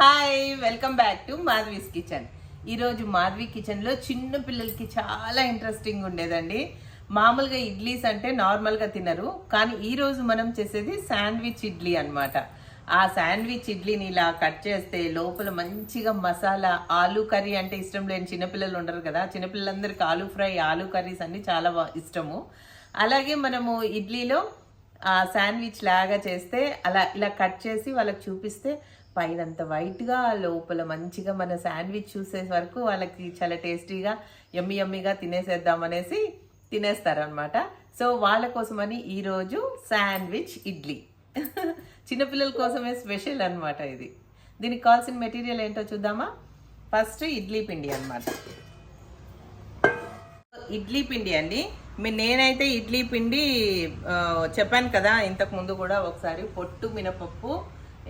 Hi welcome back to Madhavi's kitchen. ఈరోజు మాధవి కిచెన్లో చిన్న పిల్లలకి చాలా ఇంట్రెస్టింగ్ ఉండేదండి. మామూలుగా ఇడ్లీస్ అంటే నార్మల్గా తినరు కానీ ఈరోజు మనం చేసేది శాండ్విచ్ ఇడ్లీ అన్నమాట. ఆ శాండ్విచ్ ఇడ్లీని ఇలా కట్ చేస్తే లోపల మంచిగా మసాలా ఆలు కర్రీ అంటే ఇష్టం లేని చిన్నపిల్లలు ఉండరు కదా. చిన్నపిల్లలందరికీ ఆలు ఫ్రై ఆలూ కర్రీస్ అన్ని చాలా ఇష్టము. అలాగే మనము ఇడ్లీలో ఆ శాండ్విచ్ లాగా చేస్తే అలా ఇలా కట్ చేసి వాళ్ళకి చూపిస్తే పైన అంత వైట్గా లోపల మంచిగా మన శాండ్విచ్ చూసే వరకు వాళ్ళకి చాలా టేస్టీగా ఎమ్మి ఎమ్మిగా తినేసేద్దాం అనేసి తినేస్తారనమాట సో వాళ్ళ కోసమని ఈరోజు శాండ్విచ్ ఇడ్లీ. చిన్నపిల్లల కోసమే స్పెషల్ అనమాట ఇది. దీనికి కావాల్సిన మెటీరియల్ ఏంటో చూద్దామా? ఫస్ట్ ఇడ్లీ పిండి అన్నమాట. ఇడ్లీ పిండి అండి. మీ నేనైతే ఇడ్లీ పిండి చెప్పాను కదా ఇంతకు ముందు కూడా ఒకసారి పొట్టు మినపప్పు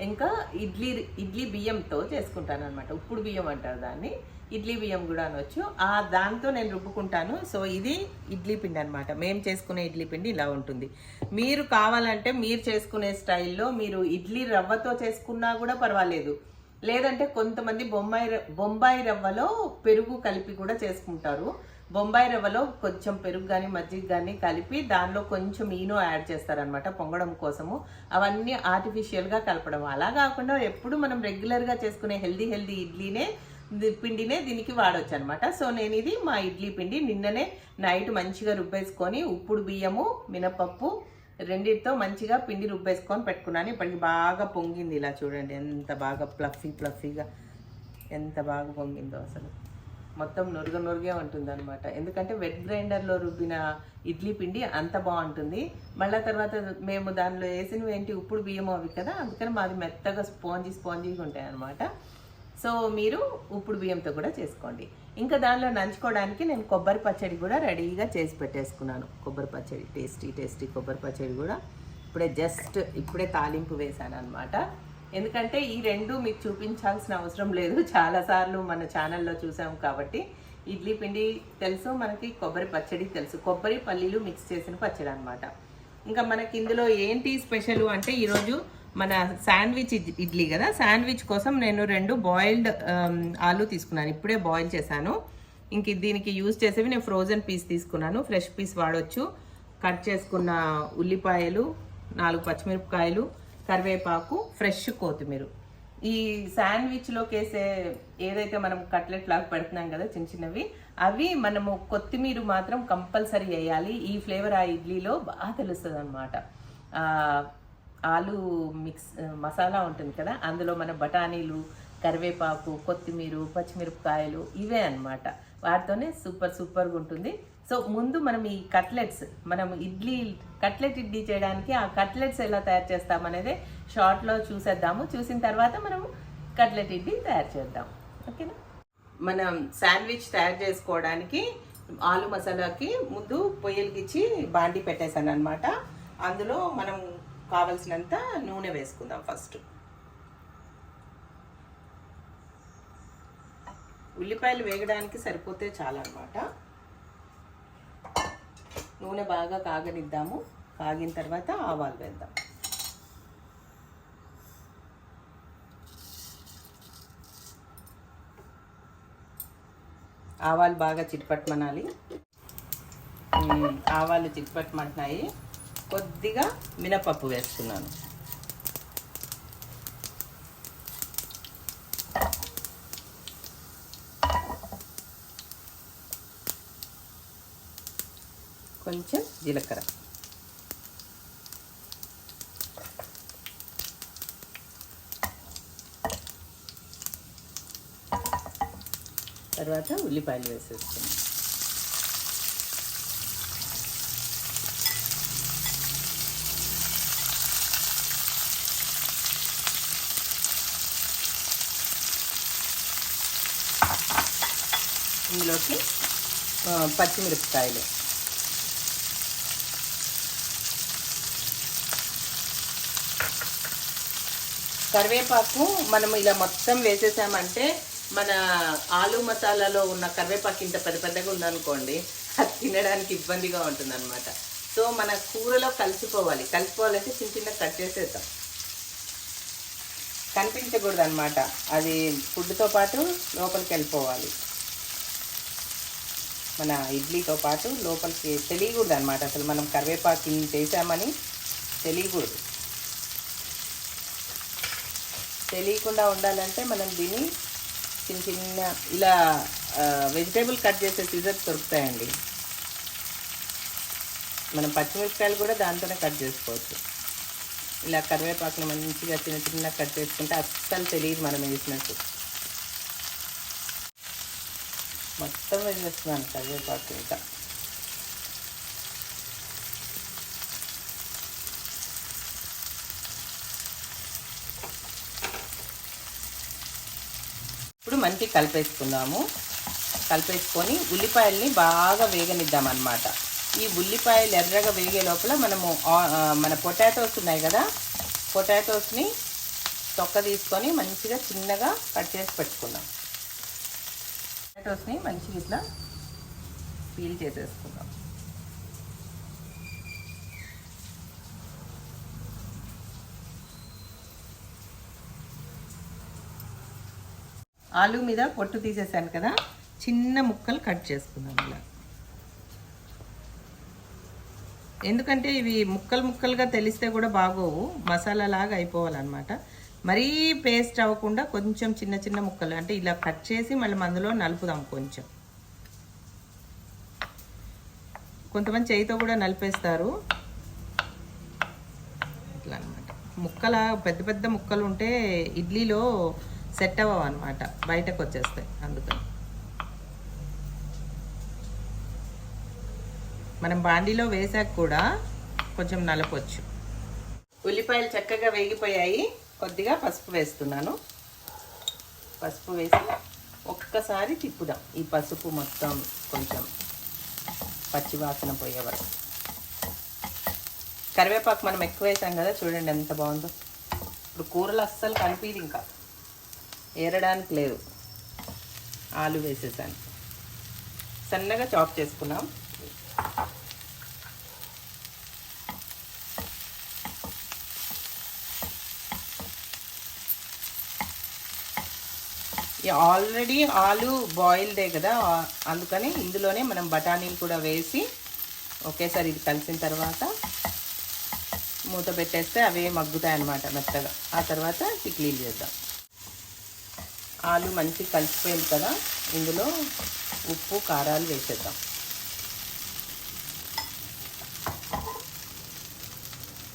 ఇంకా ఇడ్లీ ఇడ్లీ బియ్యంతో చేసుకుంటాను అనమాట ఉప్పుడు బియ్యం అంటారు దాన్ని. ఇడ్లీ బియ్యం కూడా అనొచ్చు ఆ దాంతో నేను రుబ్బుకుంటాను. సో ఇది ఇడ్లీ పిండి అనమాట మేము చేసుకునే ఇడ్లీ పిండి ఇలా ఉంటుంది. మీరు కావాలంటే మీరు చేసుకునే స్టైల్లో మీరు ఇడ్లీ రవ్వతో చేసుకున్నా కూడా పర్వాలేదు. లేదంటే కొంతమంది బొంబాయి బొంబాయి రవ్వలో పెరుగు కలిపి కూడా చేసుకుంటారు. బొంబాయి రవ్వలో కొంచెం పెరుగు కానీ మజ్జిగ కానీ కలిపి దానిలో కొంచెం ఈనో యాడ్ చేస్తారనమాట పొంగడం కోసము. అవన్నీ ఆర్టిఫిషియల్గా కలపడం. అలా కాకుండా ఎప్పుడు మనం రెగ్యులర్గా చేసుకునే హెల్దీ హెల్దీ ఇడ్లీనే పిండినే దీనికి వాడొచ్చు అనమాట సో నేను ఇది మా ఇడ్లీ పిండి. నిన్ననే నైట్ మంచిగా రుబ్బేసుకొని ఉప్పుడు బియ్యము మినపప్పు రెండింటితో మంచిగా పిండి రుబ్బేసుకొని పెట్టుకున్నాను. ఇప్పటికి బాగా పొంగింది ఇలా చూడండి. ఎంత బాగా ప్లఫీ ప్లఫీగా ఎంత బాగా పొంగిందో అసలు. మొత్తం నురుగ నురుగే ఉంటుంది అనమాట ఎందుకంటే వెట్ గ్రైండర్లో రుబ్బిన ఇడ్లీ పిండి అంత బాగుంటుంది. మళ్ళీ తర్వాత మేము దానిలో వేసినవి ఏంటి? ఉప్పుడు బియ్యం అవి కదా? అందుకని మాది మెత్తగా స్పాంజీ స్పాంజీగా ఉంటాయి అనమాట సో మీరు ఉప్పుడు బియ్యంతో కూడా చేసుకోండి. ఇంకా దానిలో నంచుకోవడానికి నేను కొబ్బరి పచ్చడి కూడా రెడీగా చేసి పెట్టేసుకున్నాను. కొబ్బరి పచ్చడి టేస్టీ టేస్టీ కొబ్బరి పచ్చడి కూడా. ఇప్పుడే జస్ట్ ఇప్పుడే తాలింపు వేశాను అనమాట ఎందుకంటే ఈ రెండు మీకు చూపించాల్సిన అవసరం లేదు. చాలాసార్లు మన ఛానల్లో చూసాం కాబట్టి ఇడ్లీ పిండి తెలుసు మనకి కొబ్బరి పచ్చడి తెలుసు. కొబ్బరి పల్లీలు మిక్స్ చేసిన పచ్చడి అనమాట ఇంకా మనకి ఇందులో ఏంటి స్పెషల్ అంటే ఈరోజు మన శాండ్విచ్ ఇడ్లీ కదా. శాండ్విచ్ కోసం నేను రెండు బాయిల్డ్ um, ఆలు తీసుకున్నాను. ఇప్పుడే బాయిల్ చేశాను. ఇంక దీనికి యూజ్ చేసేవి నేను ఫ్రోజన్ పీస్ తీసుకున్నాను. ఫ్రెష్ పీస్ వాడొచ్చు. కట్ చేసుకున్న ఉల్లిపాయలు నాలుగు పచ్చిమిరపకాయలు కరివేపాకు ఫ్రెష్ కొత్తిమీర. ఈ శాండ్విచ్లోకి వేసే ఏదైతే మనం కట్లెట్ లాగా పెడుతున్నాం కదా చిన్న చిన్నవి అవి మనము కొత్తిమీర మాత్రం కంపల్సరీ వేయాలి. ఈ ఫ్లేవర్ ఆ ఇడ్లీలో బాగా తెలుస్తుంది అనమాట ఆలు మిక్స్ మసాలా ఉంటుంది కదా అందులో మన బఠానీలు కరివేపాకు కొత్తిమీర పచ్చిమిరపకాయలు ఇవే అనమాట వాటితోనే సూపర్ సూపర్గా ఉంటుంది. సో ముందు మనం ఈ కట్లెట్స్ మనం ఇడ్లీ కట్లెట్ ఇడ్లీ చేయడానికి ఆ కట్లెట్స్ ఎలా తయారు చేస్తామనేది షార్ట్లో చూసేద్దాము. చూసిన తర్వాత మనం కట్లెట్ ఇడ్లీ తయారు చేద్దాం. ఓకేనా? మనం శాండ్విచ్ తయారు చేసుకోవడానికి ఆలు మసాలాకి ముందు పొయ్యిలకిచ్చి బాండి పెట్టేశాను అనమాట అందులో మనం కావలసినంత నూనె వేసుకుందాం ఫస్ట్ ఉల్లిపాయలు వేగడానికి సరిపోతే చాలా అనమాట నూనె బాగా కాగనిద్దాము. కాగిన తర్వాత ఆవాలు వేద్దాం. ఆవాలు బాగా చిట్పట్టమనాలి ఆవాలు చిట్పట్టమంటున్నాయి కొద్దిగా మినపప్పు వేస్తున్నాను. కొంచెం జీలకర్ర. తర్వాత ఉల్లిపాయలు వేసేస్తున్నాం ఇందులోకి పచ్చిమిరపకాయలు. కరివేపాకు మనం ఇలా మొత్తం వేసేసామంటే మన ఆలు మసాలాలో ఉన్న కరివేపాకు ఇంత పెద్ద పెద్దగా ఉందనుకోండి అది తినడానికి ఇబ్బందిగా ఉంటుందన్నమాట. సో మన కూరలో కలిసిపోవాలి. కలిసిపోవాలంటే చిన్న చిన్న కట్ చేసేద్దాం. కనిపించకూడదు అనమాట అది ఫుడ్తో పాటు లోపలికి వెళ్ళిపోవాలి. మన ఇడ్లీతో పాటు లోపలికి తెలియకూడదు అనమాట అసలు మనం కరివేపాకు ఇన్ని చేసామని తెలియకూడదు. తెలియకుండా ఉండాలంటే మనం దీన్ని చిన్న చిన్న ఇలా వెజిటేబుల్ కట్ చేసే సీజర్స్ దొరుకుతాయండి. మనం పచ్చిమిరపకాయలు కూడా దాంతోనే కట్ చేసుకోవచ్చు. ఇలా కరివేపాకులు మంచిగా చిన్న చిన్న కట్ చేసుకుంటే అస్సలు తెలియదు మనం వేసినట్టు. మొత్తం వేసేస్తున్నాను కరివేపాకు ఇంకా. మనకి కలిపేసుకుందాము కలిపేసుకొని ఉల్లిపాయల్ని బాగా వేగనిద్దామన్నమాట. ఈ ఉల్లిపాయలు ఎర్రగా వేగే లోపల మనము మన పొటాటోస్ ఉన్నాయి కదా పొటాటోస్ని తొక్క తీసుకొని మంచిగా చిన్నగా కట్ చేసి పెట్టుకుందాం పొటాటోస్ని మంచిగా ఇట్లా పీల్ చేసేసుకుందాం ఆలు మీద పొట్టు తీసేసాను కదా చిన్న ముక్కలు కట్ చేసుకుందాం ఇలా. ఎందుకంటే ఇవి ముక్కలు ముక్కలుగా తెలిస్తే కూడా బాగోవు మసాలా లాగా అయిపోవాలన్నమాట. మరీ పేస్ట్ అవ్వకుండా కొంచెం చిన్న చిన్న ముక్కలు అంటే ఇలా కట్ చేసి మళ్ళీ మందులో నలుపుదాం కొంచెం. కొంతమంది చేయితో కూడా నలిపేస్తారు. ఇట్లా అనమాట ముక్కల పెద్ద పెద్ద ముక్కలు ఉంటే ఇడ్లీలో సెట్ అవ్వవు అనమాట బయటకు వచ్చేస్తాయి అందుకని. మనం బాండీలో వేసాక కూడా కొంచెం నలపొచ్చు. ఉల్లిపాయలు చక్కగా వేగిపోయాయి. కొద్దిగా పసుపు వేస్తున్నాను. పసుపు వేసి ఒక్కసారి తిప్పుదాం. ఈ పసుపు మొత్తం కొంచెం పచ్చివాసన పోయే వరకు. కరివేపాకు మనం ఎక్కువ వేసాం కదా చూడండి ఎంత బాగుందో. ఇప్పుడు కూరలు అస్సలు కనిపించదు ఇంకా. ఏరడానికి లేదు. ఆలు వేసేసాను. సన్నగా చాప్ చేసుకున్నాం. ఆల్రెడీ ఆలు బాయిల్డే కదా అందుకని ఇందులోనే మనం బఠానీలు కూడా వేసి ఒకేసారి ఇది కలిసిన తర్వాత మూత పెట్టేస్తే అవే మగ్గుతాయి అన్నమాట మెత్తగా. ఆ తర్వాత టిక్లీలు చేద్దాం. ఆలు మంచి కలిసిపోయింది కదా ఇందులో ఉప్పు కారాలు వేసేద్దాం.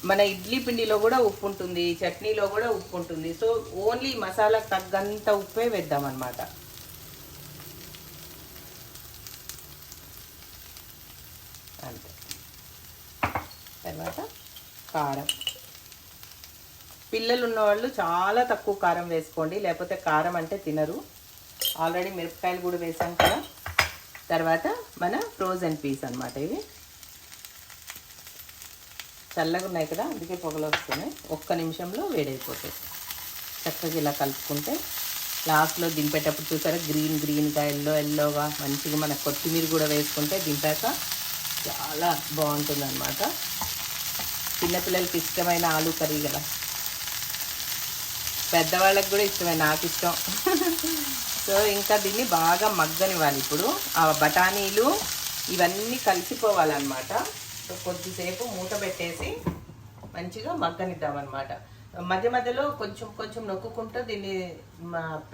మన ఇడ్లీ పిండిలో కూడా ఉప్పు ఉంటుంది చట్నీలో కూడా ఉప్పు ఉంటుంది. సో ఓన్లీ మసాలా తగ్గంత ఉప్పే వేద్దాం అనమాట అంతే. తర్వాత కారం. పిల్లలు ఉన్నవాళ్ళు చాలా తక్కువ కారం వేసుకోండి లేకపోతే కారం అంటే తినరు. ఆల్రెడీ మిరపకాయలు కూడా వేసాం కదా. తర్వాత మన ఫ్రోజన్ పీస్ అన్నమాట ఇవి. చల్లగా ఉన్నాయి కదా అందుకే పొగలు వస్తున్నాయి. ఒక్క నిమిషంలో వేడైపోతాయి. చక్కగా ఇలా కలుపుకుంటే లాస్ట్లో దింపేటప్పుడు చూసారా? గ్రీన్ గ్రీన్గా ఎల్లో ఎల్లోగా మంచిగా మన కొత్తిమీర కూడా వేసుకుంటే దింపాక చాలా బాగుంటుంది అనమాట చిన్నపిల్లలకి ఇష్టమైన ఆలు కర్రీ కదా. పెద్దవాళ్ళకి కూడా ఇష్టమే నాకు ఇష్టం సో ఇంకా దీన్ని బాగా మగ్గనివ్వాలి ఇప్పుడు. ఆ బఠానీలు ఇవన్నీ కలిసిపోవాలన్నమాట. సో కొద్దిసేపు మూత పెట్టేసి మంచిగా మగ్గనిద్దామన్నమాట. మధ్య మధ్యలో కొంచెం కొంచెం నొక్కుంటూ దీన్ని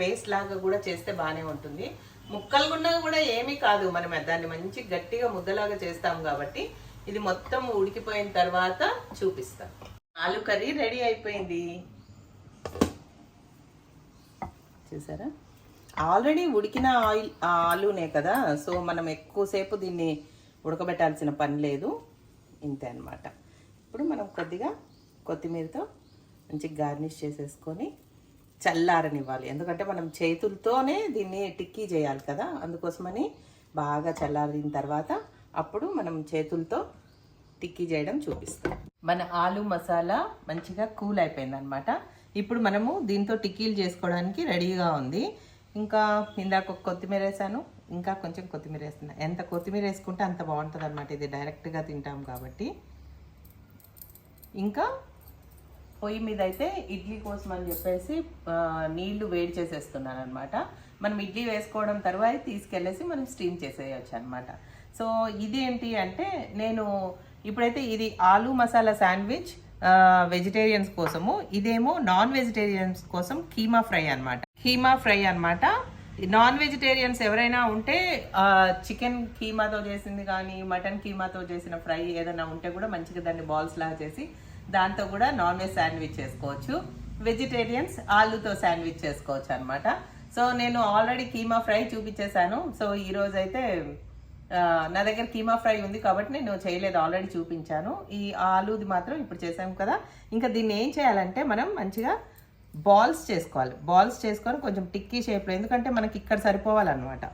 పేస్ట్ లాగా కూడా చేస్తే బాగానే ఉంటుంది. ముక్కలు గున్నా కూడా ఏమీ కాదు మనం దాన్ని మంచి గట్టిగా ముద్దలాగా చేస్తాం కాబట్టి ఇది మొత్తం ఉడికిపోయిన తర్వాత చూపిస్తాం. ఆలు కర్రీ రెడీ అయిపోయింది. చూసారా ఆల్రెడీ ఉడికిన ఆయిల్ ఆలునే కదా సో మనం ఎక్కువసేపు దీన్ని ఉడకబెట్టాల్సిన పని లేదు. ఇంతే అన్నమాట. ఇప్పుడు మనం కొద్దిగా కొత్తిమీరతో మంచి గార్నిష్ చేసేసుకొని చల్లారనివ్వాలి. ఎందుకంటే మనం చేతులతోనే దీన్ని టిక్కీ చేయాలి కదా. అందుకోసమని బాగా చల్లారిన తర్వాత అప్పుడు మనం చేతులతో టిక్కీ చేయడం చూపిస్తాం. మన ఆలు మసాలా మంచిగా కూల్ అయిపోయింది అనమాట ఇప్పుడు మనము దీంతో టిక్కీలు చేసుకోవడానికి రెడీగా ఉంది. ఇంకా ఇందాక కొత్తిమీర వేసాను. ఇంకా కొంచెం కొత్తిమీర వేస్తున్నా. ఎంత కొత్తిమీర వేసుకుంటే అంత బాగుంటుంది అనమాట ఇది డైరెక్ట్గా తింటాం కాబట్టి. ఇంకా పొయ్యి మీద అయితే ఇడ్లీ కోసం అని చెప్పేసి నీళ్ళు వేడి చేసేస్తున్నాను అనమాట మనం ఇడ్లీ వేసుకోవడం తర్వాత తీసుకెళ్ళేసి మనం స్టీమ్ చేసేయచ్చు అనమాట సో ఇదేంటి అంటే నేను ఇప్పుడైతే ఇది ఆలు మసాలా శాండ్విచ్ వెజిటేరియన్స్ కోసము ఇదేమో నాన్ వెజిటేరియన్స్ కోసం కీమా ఫ్రై అన్నమాట. కీమా ఫ్రై అనమాట నాన్ వెజిటేరియన్స్ ఎవరైనా ఉంటే చికెన్ కీమాతో చేసింది కానీ మటన్ కీమాతో చేసిన ఫ్రై ఏదైనా ఉంటే కూడా మంచిగా దాన్ని బాల్స్ లాగా చేసి దాంతో కూడా నాన్ వెజ్ శాండ్విచ్ చేసుకోవచ్చు. వెజిటేరియన్స్ ఆలుతో శాండ్విచ్ చేసుకోవచ్చు అనమాట సో నేను ఆల్రెడీ కీమా ఫ్రై చూపించేశాను. సో ఈరోజైతే అయితే నా దగ్గర కీమా ఫ్రై ఉంది కాబట్టి నేను చేయలేదు ఆల్రెడీ చూపించాను. ఈ ఆలూది మాత్రం ఇప్పుడు చేసాం కదా. ఇంకా దీన్ని ఏం చేయాలంటే మనం మంచిగా బాల్స్ చేసుకోవాలి. బాల్స్ చేసుకొని కొంచెం టిక్కీ షేప్లో ఎందుకంటే మనకి ఇక్కడ సరిపోవాలన్నమాట.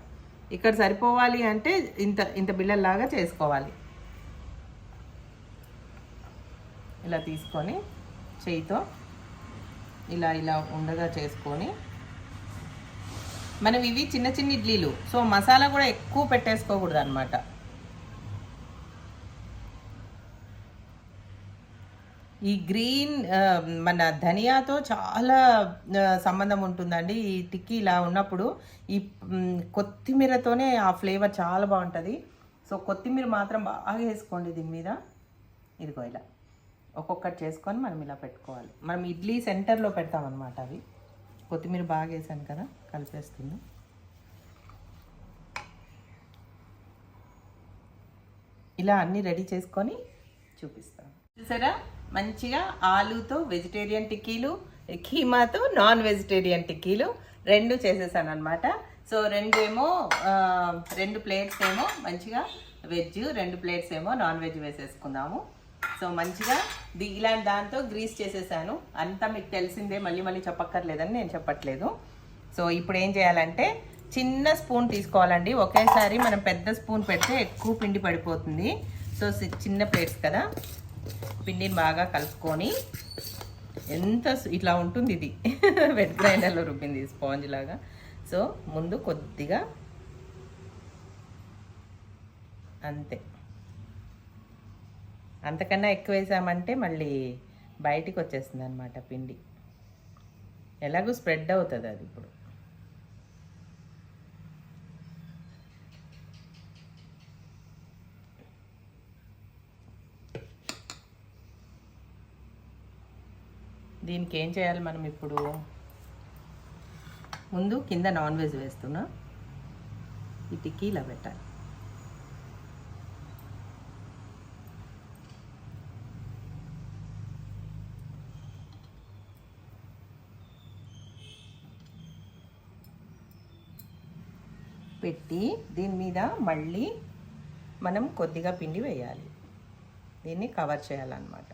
ఇక్కడ సరిపోవాలి అంటే ఇంత ఇంత బిళ్ళల్లాగా చేసుకోవాలి. ఇలా తీసుకొని చేయితో ఇలా ఇలా ఉండగా చేసుకొని మనం ఇవి చిన్న చిన్న ఇడ్లీలు. సో మసాలా కూడా ఎక్కువ పెట్టేసుకోకూడదు అనమాట ఈ గ్రీన్ మన ధనియాతో చాలా సంబంధం ఉంటుందండి. ఈ టిక్కీ ఇలా ఉన్నప్పుడు ఈ కొత్తిమీరతోనే ఆ ఫ్లేవర్ చాలా బాగుంటుంది. సో కొత్తిమీర మాత్రం బాగా వేసుకోండి దీని మీద. ఇదిగో ఇలా. ఒక్కొక్కటి చేసుకొని మనం ఇలా పెట్టుకోవాలి. మనం ఇడ్లీ సెంటర్లో పెడతామన్నమాట అవి. కొత్తిమీర బాగా వేసాను కదా కలిపేస్తుంది ఇలా అన్నీ రెడీ చేసుకొని చూపిస్తాను. చూసారా? మంచిగా ఆలూతో వెజిటేరియన్ టిక్కీలు కీమాతో నాన్ వెజిటేరియన్ టిక్కీలు రెండు చేసేసాను అనమాట సో రెండు ఏమో రెండు ప్లేట్స్ ఏమో మంచిగా వెజ్ రెండు ప్లేట్స్ ఏమో నాన్ వెజ్ వేసేసుకుందాము. సో మంచిగా ది ఇలాంటి దాంతో గ్రీస్ చేసేసాను. అంతా మీకు తెలిసిందే మళ్ళీ మళ్ళీ చెప్పక్కర్లేదని నేను చెప్పట్లేదు. సో ఇప్పుడు ఏం చేయాలంటే చిన్న స్పూన్ తీసుకోవాలండి. ఒకేసారి మనం పెద్ద స్పూన్ పెడితే ఎక్కువ పిండి పడిపోతుంది. సో చిన్న ప్లేట్స్ కదా. పిండిని బాగా కలుపుకొని ఎంత ఇట్లా ఉంటుంది ఇది. వెట్ గ్రైండర్లో రుబ్బింది స్పాంజ్ లాగా. సో ముందు కొద్దిగా అంతే. అంతకన్నా ఎక్కువ వేసామంటే మళ్ళీ బయటికి వచ్చేస్తుంది అనమాట పిండి. ఎలాగో స్ప్రెడ్ అవుతుంది అది ఇప్పుడు. దీనికి ఏం చేయాలి మనం ఇప్పుడు? ముందు కింద నాన్ వెజ్ వేస్తున్నా. ఈ టిక్కీ ఇలా పెట్టాలి. పెట్టి దీని మీద మళ్ళీ మనం కొద్దిగా పిండి వేయాలి. దీన్ని కవర్ చేయాలన్నమాట.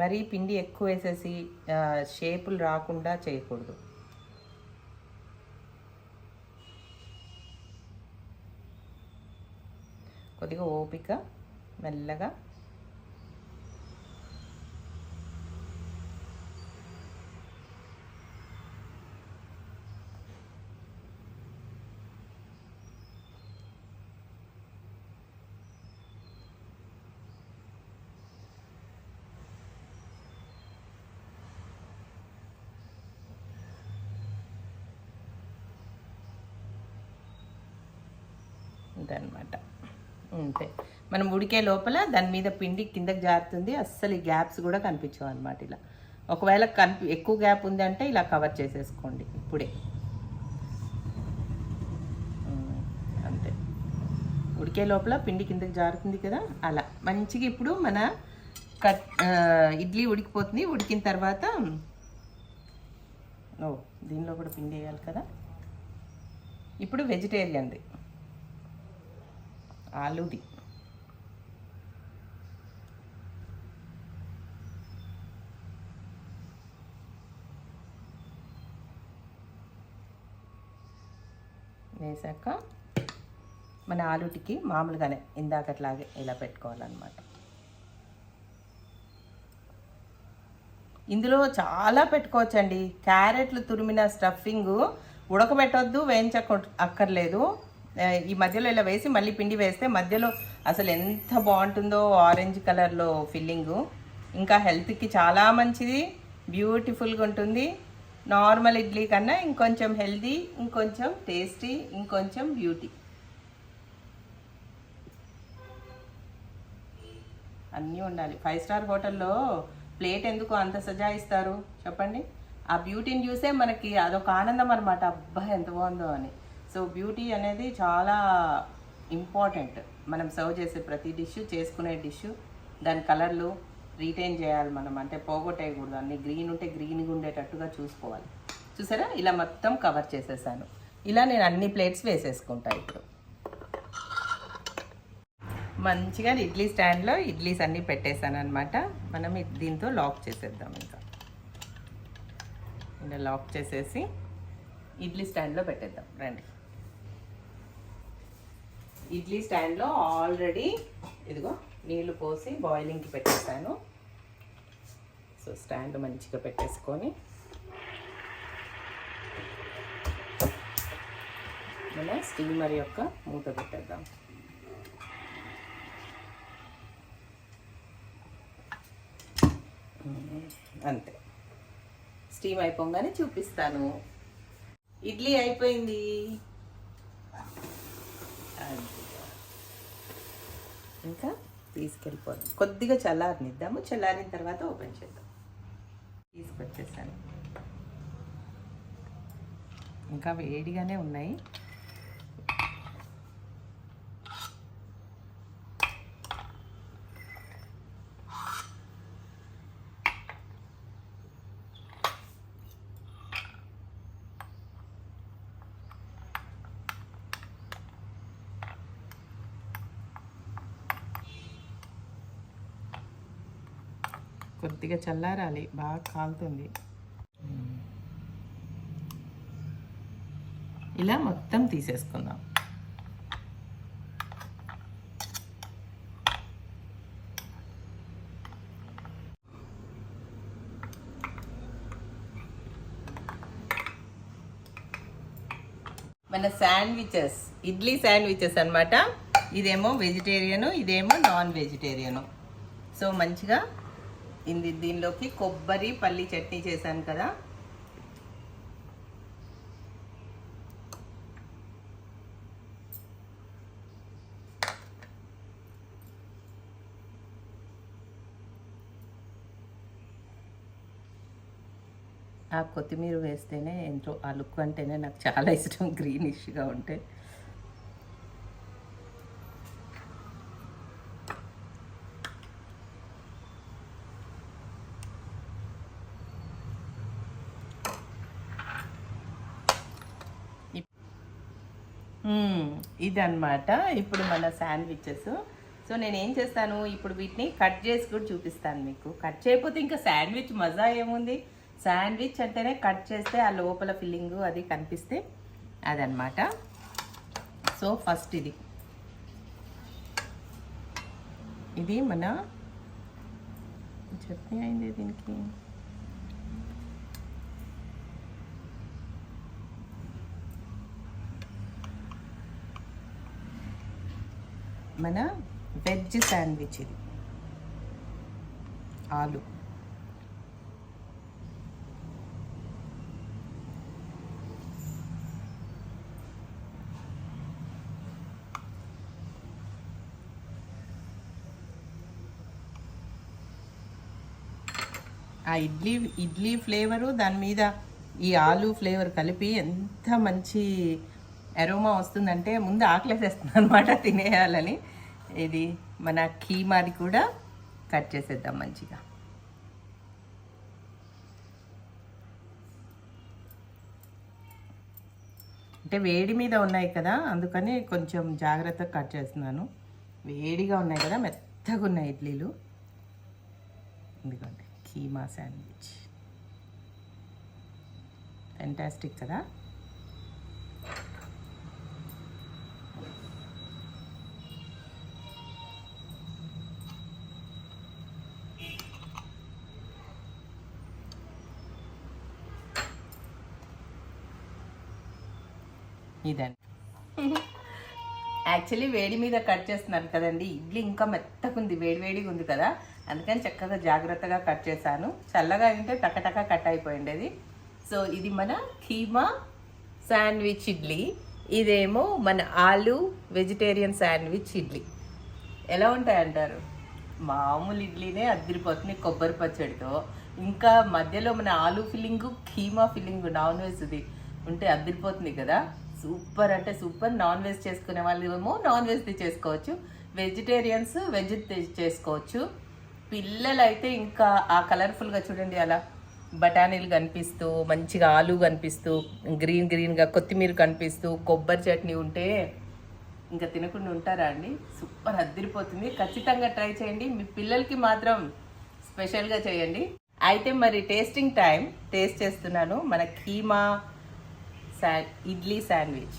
మరీ పిండి ఎక్కువ వేసేసి షేపులు రాకుండా చేయకూడదు. కొద్దిగా ఓపిక మెల్లగా అనమాట అంతే. మనం ఉడికే లోపల దాని మీద పిండి కిందకి జారుతుంది. అస్సలు ఈ గ్యాప్స్ కూడా కనిపించవు అనమాట ఇలా. ఒకవేళ కనిపి ఎక్కువ గ్యాప్ ఉంది అంటే ఇలా కవర్ చేసేసుకోండి ఇప్పుడే. అంతే. ఉడికే లోపల పిండి కిందకి జారుతుంది కదా అలా. మంచిగా ఇప్పుడు మన కట్ ఇడ్లీ ఉడికిపోతుంది. ఉడికిన తర్వాత ఓ దీనిలో కూడా పిండి వేయాలి కదా. ఇప్పుడు వెజిటేరియన్ది ఆలూది. వేసాక మన ఆలుటికి మామూలుగానే ఇందాకట్లాగే ఇలా పెట్టుకోవాలన్నమాట. ఇందులో చాలా పెట్టుకోవచ్చండి. క్యారెట్లు తురిమిన స్టఫింగ్ ఉడకబెట్టొద్దు వేయించక అక్కర్లేదు. ఈ మధ్యలో ఇలా వేసి మళ్ళీ పిండి వేస్తే మధ్యలో అసలు ఎంత బాగుంటుందో ఆరెంజ్ కలర్లో ఫిల్లింగు. ఇంకా హెల్త్కి చాలా మంచిది బ్యూటిఫుల్గా ఉంటుంది. నార్మల్ ఇడ్లీ కన్నా ఇంకొంచెం హెల్దీ ఇంకొంచెం టేస్టీ ఇంకొంచెం బ్యూటీ. అన్నీ ఉండాలి. ఫైవ్ స్టార్ హోటల్లో ప్లేట్ ఎందుకు అంత సజాయిస్తారు చెప్పండి. ఆ బ్యూటీని చూసే మనకి అదొక ఆనందం అనమాట అబ్బా ఎంత బాగుందో అని. సో బ్యూటీ అనేది చాలా ఇంపార్టెంట్. మనం సర్వ్ చేసే ప్రతి డిష్ చేసుకునే డిష్ దాని కలర్లు రీటైన్ చేయాలి మనం. అంటే పోగొట్టేయకూడదు. అన్ని గ్రీన్ ఉంటే గ్రీన్గా ఉండేటట్టుగా చూసుకోవాలి. చూసారా? ఇలా మొత్తం కవర్ చేసేసాను. ఇలా నేను అన్ని ప్లేట్స్ వేసేసుకుంటా ఇప్పుడు. మంచిగా ఇడ్లీ స్టాండ్లో ఇడ్లీస్ అన్నీ పెట్టేశాను అనమాట మనం దీంతో లాక్ చేసేద్దాం ఇంకా. ఇలా లాక్ చేసేసి ఇడ్లీ స్టాండ్లో పెట్టేద్దాం. రండి. ఇడ్లీ స్టాండ్లో ఆల్రెడీ ఇదిగో నీళ్ళు పోసి బాయిలింగ్కి పెట్టేశాను. సో స్టాండ్ మంచిగా పెట్టేసుకొని మన స్టీమర్ యొక్క మూత పెట్టేద్దాం. అంతే. స్టీమ్ అయిపోగానే చూపిస్తాను. ఇడ్లీ అయిపోయింది. ఇంకా తీసుకెళ్ళిపోదాం. కొద్దిగా చల్లారనిద్దాము. చల్లారిన తర్వాత ఓపెన్ చేద్దాం. తీసుకొచ్చేసాను. ఇంకా వేడిగానే ఉన్నాయి. కొద్దిగా చల్లారాలి. బాగా కాలుతుంది. ఇలా మొత్తం తీసేసుకుందాం. మన శాండ్విచెస్ ఇడ్లీ శాండ్విచెస్ అన్నమాట. ఇదేమో వెజిటేరియను ఇదేమో నాన్ వెజిటేరియను సో మంచిగా ఇది దీనిలోకి కొబ్బరి పల్లి చట్నీ చేశాను కదా. ఆ కొత్తిమీర వేస్తేనే ఎంతో ఆ లుక్ అంటేనే నాకు చాలా ఇష్టం గ్రీనిష్గా ఉంటే మ్మ్. ఇదన్నమాట. ఇప్పుడు మన శాండ్విచెస్. సో నేను ఏం చేస్తాను ఇప్పుడు వీటిని కట్ చేసి కూడా చూపిస్తాను మీకు. కట్ చేయకపోతే ఇంకా శాండ్విచ్ మజా ఏముంది? శాండ్విచ్ అంటేనే కట్ చేస్తే ఆ లోపల ఫిల్లింగ్ అది కనిపిస్తే అదనమాట సో ఫస్ట్ ఇది. ఇది మన చట్నీ అయింది దీనికి. మన వెజ్ శాండ్విచ్ ఇది ఆలు. ఆ ఇడ్లీ ఇడ్లీ ఫ్లేవరు దాని మీద ఈ ఆలు ఫ్లేవర్ కలిపి ఎంత మంచి అరోమా వస్తుందంటే ముందు ఆకలేసేస్తుంది అనమాట తినేయాలని. ఇది మన కీమాది కూడా కట్ చేసేద్దాం మంచిగా. అంటే వేడి మీద ఉన్నాయి కదా అందుకని కొంచెం జాగ్రత్తగా కట్ చేస్తున్నాను. వేడిగా ఉన్నాయి కదా మెత్తగా ఉన్నాయి ఇడ్లీలు. ఎందుకంటే కీమా శాండ్విచ్. ఫెంటాస్టిక్ కదా? ఇదండి. యాక్చువల్లీ వేడి మీద కట్ చేస్తున్నాను కదండి. ఇడ్లీ ఇంకా మెత్తకుంది వేడి వేడిగా ఉంది కదా. అందుకని చక్కగా జాగ్రత్తగా కట్ చేశాను. చల్లగా అయితే టకటక కట్ అయిపోయిండేది సో ఇది మన కీమా శాండ్విచ్ ఇడ్లీ. ఇదేమో మన ఆలు వెజిటేరియన్ శాండ్విచ్ ఇడ్లీ. ఎలా ఉంటాయి అంటారు మామూలు ఇడ్లీనే అద్దరిపోతుంది కొబ్బరి పచ్చడితో. ఇంకా మధ్యలో మన ఆలు ఫిల్లింగ్ కీమా ఫిల్లింగ్ నాన్ వెజ్ది ఉంటే అద్దరిపోతుంది కదా. సూపర్ అంటే సూపర్. నాన్ వెజ్ చేసుకునే వాళ్ళు ఏమో నాన్ వెజ్ది చేసుకోవచ్చు. వెజిటేరియన్స్ వెజ్ చేసుకోవచ్చు. పిల్లలైతే ఇంకా ఆ కలర్ఫుల్గా చూడండి అలా బఠానీలు కనిపిస్తూ మంచిగా ఆలు కనిపిస్తూ గ్రీన్ గ్రీన్గా కొత్తిమీర కనిపిస్తూ కొబ్బరి చట్నీ ఉంటే ఇంకా తినకుండా ఉంటారా అండి? సూపర్ అద్దరిపోతుంది. ఖచ్చితంగా ట్రై చేయండి. మీ పిల్లలకి మాత్రం స్పెషల్గా చేయండి. అయితే మరి టేస్టింగ్ టైం టేస్ట్ చేస్తున్నాను. మన కీమా ఇడ్లీ శాండ్విచ్.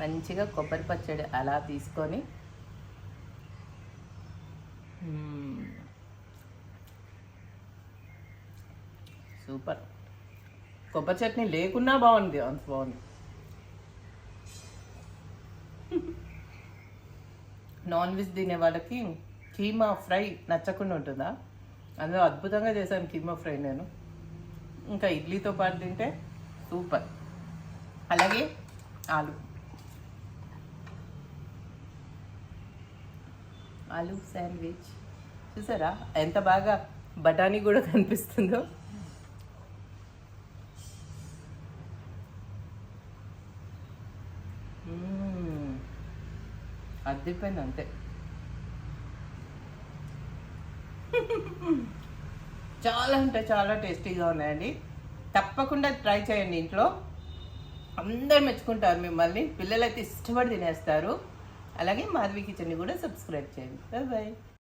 మంచిగా కొబ్బరి పచ్చడి అలా తీసుకొని సూపర్. కొబ్బరి చట్నీ లేకున్నా బాగుంది అంత బాగుంది. నాన్ వెజ్ తినే వాళ్ళకి కీమా ఫ్రై నచ్చకుండా ఉంటుందా? అందులో అద్భుతంగా చేశాను కీమా ఫ్రై నేను. ఇంకా ఇడ్లీతో పాటు తింటే సూపర్. అలాగే ఆలు. ఆలు శాండ్విచ్. చూసారా? ఎంత బాగా బఠానీ కూడా కనిపిస్తుందో. అద్దెపోయింది అంతే. చాలా అంటే చాలా టేస్టీగా ఉన్నాయండి. తప్పకుండా ట్రై చేయండి ఇంట్లో. అందరు మెచ్చుకుంటారు మిమ్మల్ని. పిల్లలైతే ఇష్టపడి తినేస్తారు. అలాగే మాధవి కిచెన్ని కూడా సబ్స్క్రైబ్ చేయండి. Bye bye